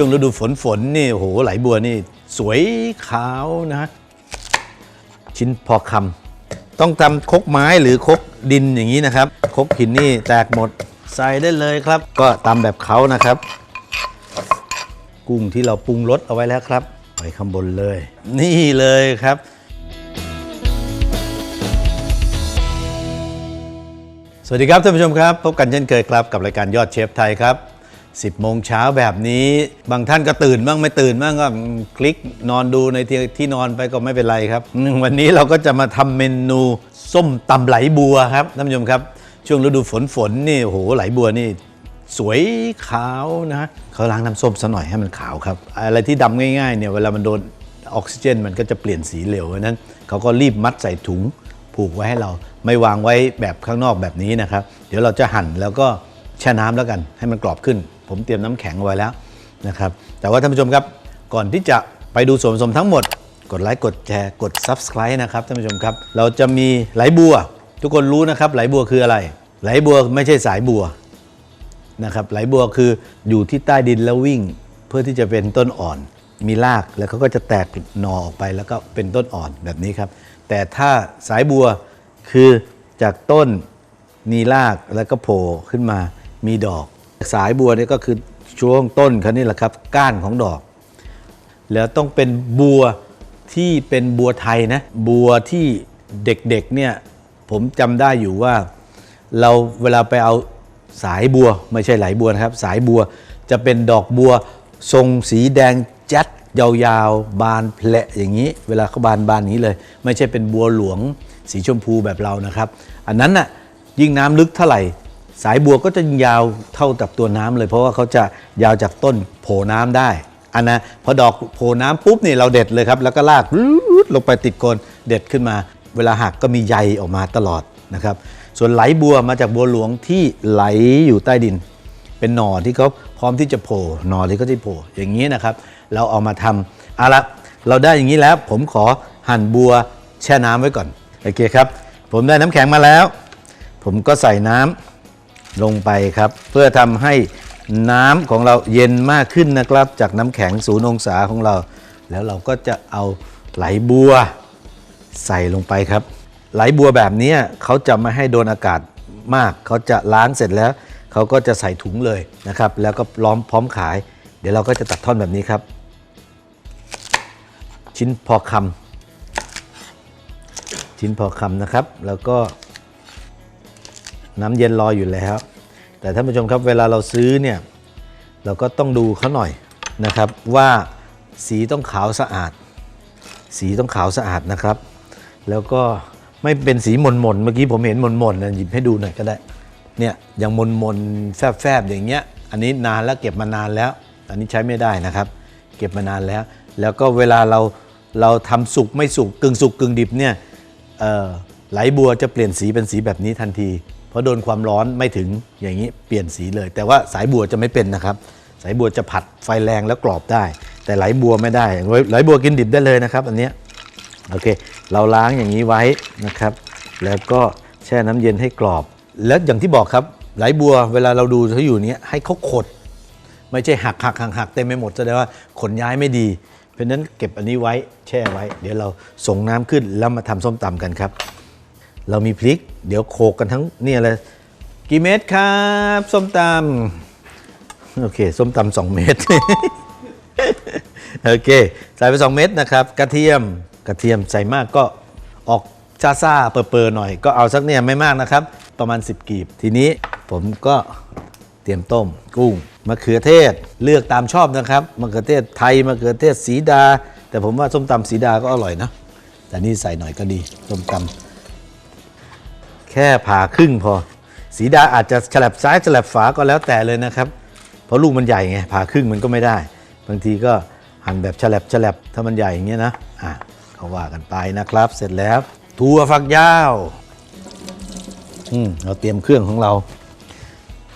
ช่วงฤดูฝนฝนนี่โหไหลบัวนี่สวยขาวนะ ชิ้นพอคำต้องทำคกไม้หรือคกดินอย่างนี้นะครับ คกหินนี่แตกหมดใส่ได้เลยครับ ก็ตาแบบเขานะครับ กุ้งที่เราปรุงรสเอาไว้แล้วครับไว้ข้างบนเลย นี่เลยครับสวัสดีครับท่านผู้ชมครับ พบกันเช่นเคยครับกับรายการยอดเชฟไทยครับ 10โมงเช้าแบบนี้ บางท่านก็ตื่นบ้างไม่ตื่นบ้างก็คลิกนอนดูในที่ที่นอนไปก็ไม่เป็นไรครับ วันนี้เราก็จะมาทำเมนูส้มตำไหลบัวครับท่านผู้ชมครับ ช่วงฤดูฝนฝนนี่โหไหลบัวนี่สวยขาวนะเขาล้างน้ำส้มซะหน่อยให้มันขาวครับ อะไรที่ดำง่ายๆเนี่ยเวลามันโดนออกซิเจน มันก็จะเปลี่ยนสีเร็วนั้นเขาก็รีบมัดใส่ถุงผูกไว้ให้เราไม่วางไว้แบบข้างนอกแบบนี้นะครับ เดี๋ยวเราจะหั่นแล้วก็แช่น้ำแล้วกัน ให้มันกรอบขึ้น ผมเตรียมน้ำแข็งไว้แล้วนะครับ แต่ว่าท่านผู้ชมครับ ก่อนที่จะไปดูส่วนผสมทั้งหมด กดไลค์กดแชร์กด Subscribe นะครับท่านผู้ชมครับ เราจะมีไหลบัว ทุกคนรู้นะครับไหลบัวคืออะไร ไหลบัวไม่ใช่สายบัวนะครับไหลบัวคืออยู่ที่ใต้ดินแล้ววิ่ง เพื่อที่จะเป็นต้นอ่อน มีรากแล้วเขาก็จะแตกหน่อออกไปแล้วก็เป็นต้นอ่อนแบบนี้ครับ แต่ถ้าสายบัวคือจากต้นมีรากแล้วก็โผล่ขึ้นมามีดอก สายบัวนี่ก็คือช่วงต้นเขานี่แหละครับ ก้านของดอก แล้วต้องเป็นบัวที่เป็นบัวไทยนะ บัวที่เด็กๆเนี่ยผมจำได้อยู่ว่า เราเวลาไปเอาสายบัว ไม่ใช่ไหลบัวนะครับ สายบัวจะเป็นดอกบัว ทรงสีแดงจัดยาวๆ บานเพละอย่างนี้ เวลาเขาบานบานนี้เลย ไม่ใช่เป็นบัวหลวงสีชมพูแบบเรานะครับ อันนั้นน่ะยิ่งน้ำลึกเท่าไหร่ สายบัวก็จะยาวเท่ากับตัวน้ำเลย เพราะว่าเขาจะยาวจากต้นโผล่น้ำได้อันนะพอดอกโผล่น้ำปุ๊บนี่เราเด็ดเลยครับ แล้วก็ลากรูดลงไปติดโคนเด็ดขึ้นมา เวลาหักก็มีใยออกมาตลอดนะครับ ส่วนไหลบัวมาจากบัวหลวงที่ไหลอยู่ใต้ดิน เป็นหน่อที่เขาพร้อมที่จะโผล่หน่อที่เขาที่โผล่อย่างนี้นะครับ เราเอามาทำเอาละเราได้อย่างนี้แล้ว ผมขอหั่นบัวแช่น้ำไว้ก่อนโอเคครับ ผมได้น้ำแข็งมาแล้ว ผมก็ใส่น้ำ ลงไปครับ เพื่อทำให้น้ำของเราเย็นมากขึ้นนะครับ จากน้ำแข็งศูนย์องศาของเรา แล้วเราก็จะเอาไหลบัวใส่ลงไปครับ ไหลบัวแบบนี้เขาจะไม่ให้โดนอากาศมาก เขาจะล้างเสร็จแล้วเขาก็จะใส่ถุงเลยนะครับ แล้วก็ล้อมพร้อมขาย เดี๋ยวเราก็จะตัดท่อนแบบนี้ครับ ชิ้นพอคำชิ้นพอคำนะครับ แล้วก็ น้ำเย็นรออยู่แล้ว แต่ท่านผู้ชมครับเวลาเราซื้อเนี่ยเราก็ต้องดูเขาหน่อยนะครับว่าสีต้องขาวสะอาด สีต้องขาวสะอาดนะครับ แล้วก็ไม่เป็นสีหม่นหม่นเมื่อกี้ผมเห็นหม่นหม่นนะหยิบให้ดูหน่อยก็ได้เนี่ยย่างหม่นหม่นแฟบแฟบอย่างเงี้ย อันนี้นานแล้วเก็บมานานแล้ว อันนี้ใช้ไม่ได้นะครับ เก็บมานานแล้ว แล้วก็เวลาเราเราทำสุกไม่สุกกึ่งสุกกึ่งดิบเนี่ยไหลบัวจะเปลี่ยนสีเป็นสีแบบนี้ทันที เพราะโดนความร้อนไม่ถึงอย่างนี้เปลี่ยนสีเลย แต่ว่าสายบัวจะไม่เป็นนะครับ สายบัวจะผัดไฟแรงแล้วกรอบได้ แต่ไหลบัวไม่ได้ไหลบัวกินดิบได้เลยนะครับ อันนี้โอเค เราล้างอย่างนี้ไว้นะครับ แล้วก็แช่น้ำเย็นให้กรอบ แล้วอย่างที่บอกครับไหลบัวเวลาเราดูเขาอยู่เนี้ยให้เขาขด ไม่ใช่หักหักหักหักเต็มไปหมดแสดงว่าขนย้ายไม่ดี เพราะฉะนั้นเก็บอันนี้ไว้แช่ไว้ เดี๋ยวเราส่งน้ำขึ้นแล้วมาทำส้มตำกันครับ เรามีพริก เดี๋ยวโขกกันทั้งเนี่ยเลยกี่เม็ดครับ ส้มตำโอเค ส้มตำสองเม็ดโอเคใส่ไป2เม็ดนะครับ กระเทียมกระเทียมใส่มากก็ออกซาซาเปรย์ๆหน่อย ก็เอาสักเนี่ยไม่มากนะครับ ประมาณ 10 กีบ ทีนี้ผมก็เตรียมต้ม กุ้งมะเขือเทศเลือกตามชอบนะครับมะเขือเทศไทยมะเขือเทศสีดา แต่ผมว่าส้มตำสีดาก็อร่อยนะแต่นี่ใส่หน่อยก็ดีส้มตำ ค่ผ่าครึ่งพอ สีดาอาจจะฉลับซ้ายฉลับฝาก็แล้วแต่เลยนะครับ เพราะลูกมันใหญ่ไงผ่าครึ่งมันก็ไม่ได้ บางทีก็หั่นแบบฉลับฉลับถ้ามันใหญ่อย่างเงี้ยนะอะเขาว่ากันไปนะครับ เสร็จแล้วถั่วฝักยาวอืมเราเตรียมเครื่องของเรา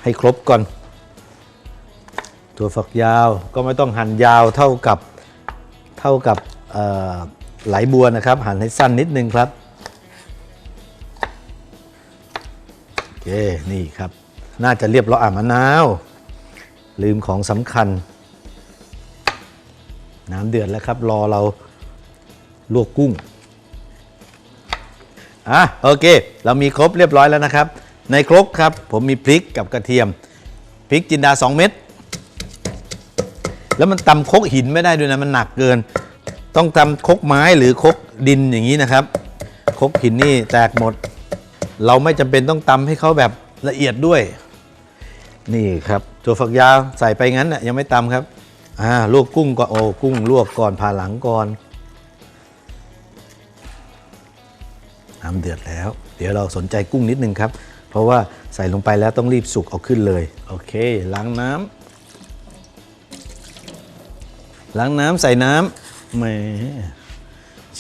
ให้ครบก่อน ถั่วฝักยาวก็ไม่ต้องหั่นยาวเท่ากับเท่ากับไหลบัวนะครับ หั่นให้สั้นนิดนึงครับ เคนี่ครับ น่าจะเรียบร้อยอะมะนาว ลืมของสำคัญ น้ำเดือดแล้วครับ รอเราลวกกุ้งอะโอเค เรามีครบเรียบร้อยแล้วนะครับ ในครกครับ ผมมีพริกกับกระเทียมพริกจินดา 2 เม็ดแล้วมันตำครกหินไม่ได้ด้วยนะมันหนักเกิน ต้องตำครกไม้หรือครกดินอย่างนี้นะครับครกหินนี่แตกหมด เราไม่จำเป็นต้องตำให้เขาแบบละเอียดด้วย นี่ครับถั่วฝักยาวใส่ไปงั้นน่ะยังไม่ตำครับอ่าลวกกุ้งก่อนโอ้กุ้งลวกก่อนผ่าหลังก่อนน้ำเดือดแล้ว เดี๋ยวเราสนใจกุ้งนิดนึงครับ เพราะว่าใส่ลงไปแล้วต้องรีบสุกเอาขึ้นเลย โอเค ล้างน้ำล้างน้ำใส่น้ำแหม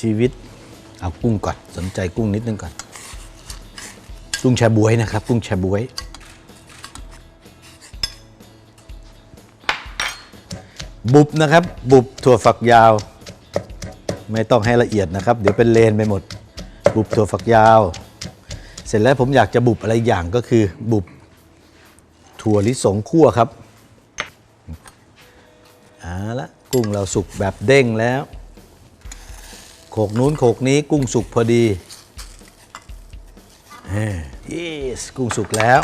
ชีวิตเอากุ้งก่อน สนใจกุ้งนิดนึงก่อน กุ้งแชบวยนะครับ กุ้งแชบวย บุบนะครับ บุบถั่วฝักยาว ไม่ต้องให้ละเอียดนะครับ เดี๋ยวเป็นเลนไปหมด บุบถั่วฝักยาว เสร็จแล้วผมอยากจะบุบอะไรอย่างก็คือ บุบถั่วลิสงคั่วครับเอาละกุ้งเราสุกแบบเด้งแล้ว โขกนู้นโขกนี้กุ้งสุกพอดี เยสกุ้งสุกแล้ว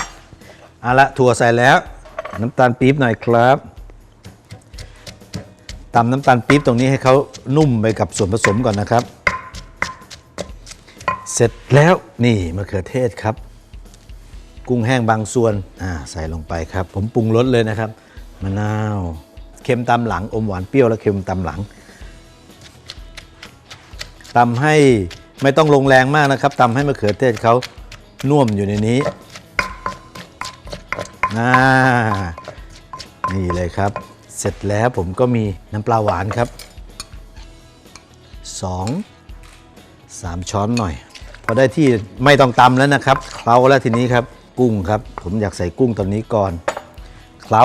เอาละถั่วใส่แล้ว น้ำตาลปี๊บหน่อยครับตำน้ำตาลปี๊บตรงนี้ให้เขานุ่มไปกับส่วนผสมก่อนนะครับ เสร็จแล้วนี่มะเขือเทศครับ กุ้งแห้งบางส่วนอ่าใส่ลงไปครับ ผมปรุงรสเลยนะครับมะนาวเค็มตามหลังอมหวานเปรี้ยวและเค็มตามหลังตำให้ไม่ต้องลงแรงมากนะครับตำให้มะเขือเทศเขา น่วมอยู่ในนี้อ่านี่เลยครับ เสร็จแล้วผมก็มีน้ำปลาหวานครับสองสามช้อนหน่อย พอได้ที่ไม่ต้องตำแล้วนะครับเคล้าแล้วทีนี้ครับกุ้งครับ ผมอยากใส่กุ้งตอนนี้ก่อนเคล้า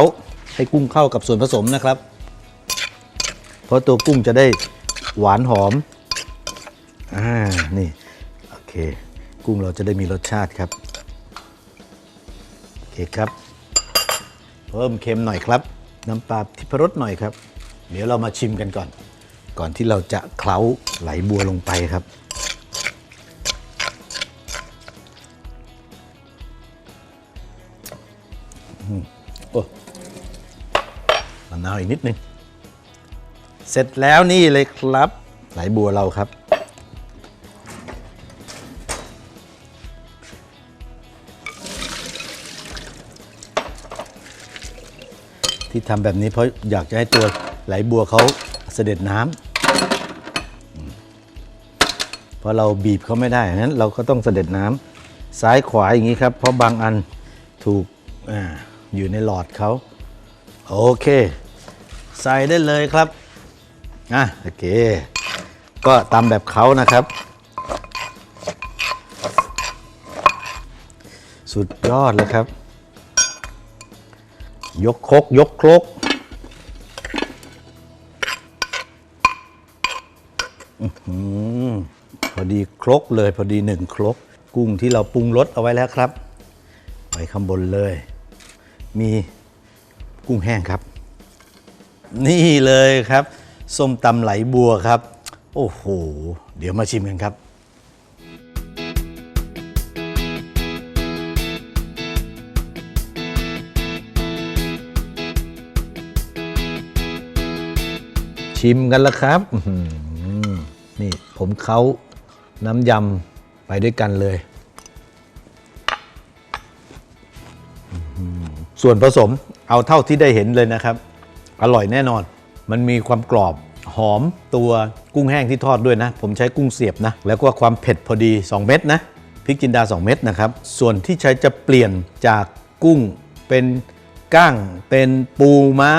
ให้กุ้งเข้ากับส่วนผสมนะครับ เพราะตัวกุ้งจะได้หวานหอม อ่า นี่ โอเค กุ้งเราจะได้มีรสชาติครับ โอเคครับ เพิ่มเค็มหน่อยครับ น้ำปลาทิพรสหน่อยครับ เดี๋ยวเรามาชิมกันก่อน ก่อนที่เราจะเคล้าไหลบัวลงไปครับอืมโอ้มะนาวอีกนิดนึง เสร็จแล้วนี่เลยครับ ไหลบัวเราครับ ที่ทำแบบนี้เพราะอยากจะให้ตัวไหลบัวเขาเสด็จน้ำเพราะเราบีบเขาไม่ได้งั้นเราก็ต้องเสด็จน้ำซ้ายขวาอย่างนี้ครับ เพราะบางอันถูกออยู่ในหลอดเขาโอเค ใส่ได้เลยครับอะโอเค ก็ตามแบบเขานะครับสุดยอดเลยครับ ยกครกยกครกอพอดีครกเลยพอดีหนึ่งครก กุ้งที่เราปรุงรสเอาไว้แล้วครับไว้ข้างบนเลย มีกุ้งแห้งครับ นี่เลยครับ ส้มตำไหลบัวครับ โอ้โห เดี๋ยวมาชิมกันครับ ชิมกันแล้วครับนี่ผมเขาน้ำยำไปด้วยกันเลย ส่วนผสมเอาเท่าที่ได้เห็นเลยนะครับ อร่อยแน่นอน มันมีความกรอบหอมตัวกุ้งแห้งที่ทอดด้วยนะ ผมใช้กุ้งเสียบนะ แล้วก็ความเผ็ดพอดี 2 เม็ดนะพริกจินดา 2 เม็ดนะครับ ส่วนที่ใช้จะเปลี่ยนจากกุ้งเป็น ก้ง เป็นปูม้า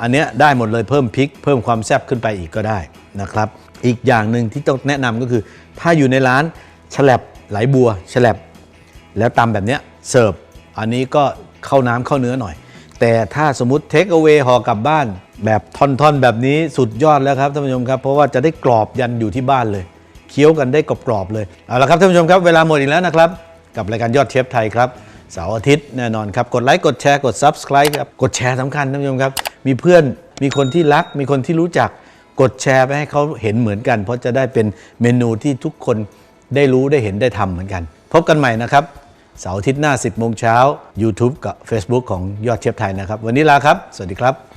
อันเนี้ยได้หมดเลยเพิ่มพริก เพิ่มความแซ่บขึ้นไปอีกก็ได้นะครับ อีกอย่างหนึ่งที่ต้องแนะนำก็คือ ถ้าอยู่ในร้านฉลับไหลบัวฉลับแล้วตำแบบเนี้ยเสิร์ฟอันนี้ก็เข้าน้ำเข้าเนื้อหน่อย แต่ถ้าสมมติเทคเอา a y ห่อกลับบ้าน แบบท่อนๆ แบบนี้สุดยอดแล้วครับท่านผู้ชมครับ เพราะว่าจะได้กรอบยันอยู่ที่บ้านเลย เคี้ยวกันได้กรอบๆเลยเอาละครับท่านผู้ชมครับเวลาหมดอีกแล้วนะครับ กับรายการยอดเชฟไทยครับ เสาร์อาทิตย์แน่นอนครับ กดไลค์กดแชร์กด Subscribe ครับ กดแชร์สำคัญท่านผู้ชมครับ มีเพื่อนมีคนที่รัก มีคนที่รู้จักกดแชร์ไปให้เขาเห็นเหมือนกัน เพราะจะได้เป็นเมนูที่ทุกคนได้รู้ได้เห็นได้ทำเหมือนกัน พบกันใหม่นะครับเสาร์อาทิตย์หน้า 10 โมงเช้า YouTube กับ Facebook ของยอดเชฟไทยนะครับ วันนี้ลาครับ สวัสดีครับ